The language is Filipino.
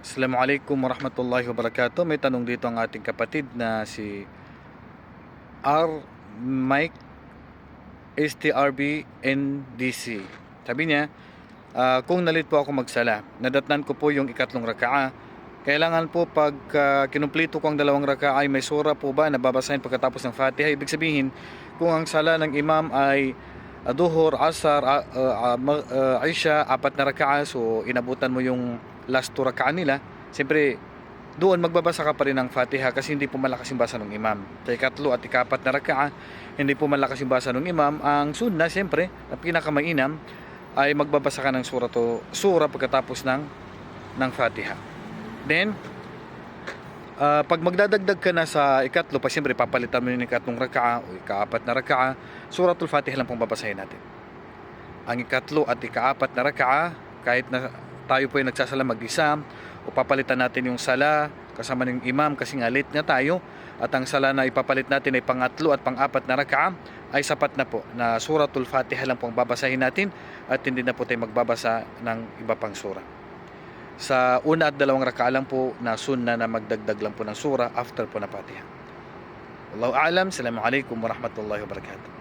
Assalamualaikum warahmatullahi wabarakatuh. May tanong dito ang ating kapatid na si R. Mike STRB NDC. Sabi niya, ah, kung nalit po ako magsala, nadatnan ko po yung ikatlong rakaa. Kailangan po pag ah, kinumplito ko ang dalawang rakaa ay may sura po ba na babasahin pagkatapos ng Fatiha? Ibig sabihin, kung ang sala ng imam ay ah, duhur, asar, ah, ah, ma- ah, Aisha, apat na rakaa, so inabutan mo yung last two rakaa nila, siyempre doon magbabasa ka pa rin ng Fatiha kasi hindi po malakas yung basa ng imam. Sa ikatlo at ikapat na rakaa, hindi po malakas yung basa ng imam. Ang sunna, siyempre, ang pinakamainam ay magbabasa ka ng sura, to, sura pagkatapos ng, ng Fatiha. Then, ah, pag magdadagdag ka na sa ikatlo, pa siyempre papalitan mo yung ikatlong rakaa o ikaapat na rakaa, suratul Fatiha lang pong babasahin natin. Ang ikatlo at ikaapat na rakaa, kahit na tayo po ay nagsasala mag-isa, o papalitan natin yung sala kasama ng imam kasi nga late na tayo at ang sala na ipapalit natin ay pangatlo at pang-apat na rakaa ay sapat na po na suratul Fatiha lang po ang babasahin natin at hindi na po tayo magbabasa ng iba pang sura. Sa una at dalawang rakaa lang po na sunna na magdagdag lang po ng sura after po na Fatiha. Wallahu a'lam. Assalamualaikum warahmatullahi wabarakatuh.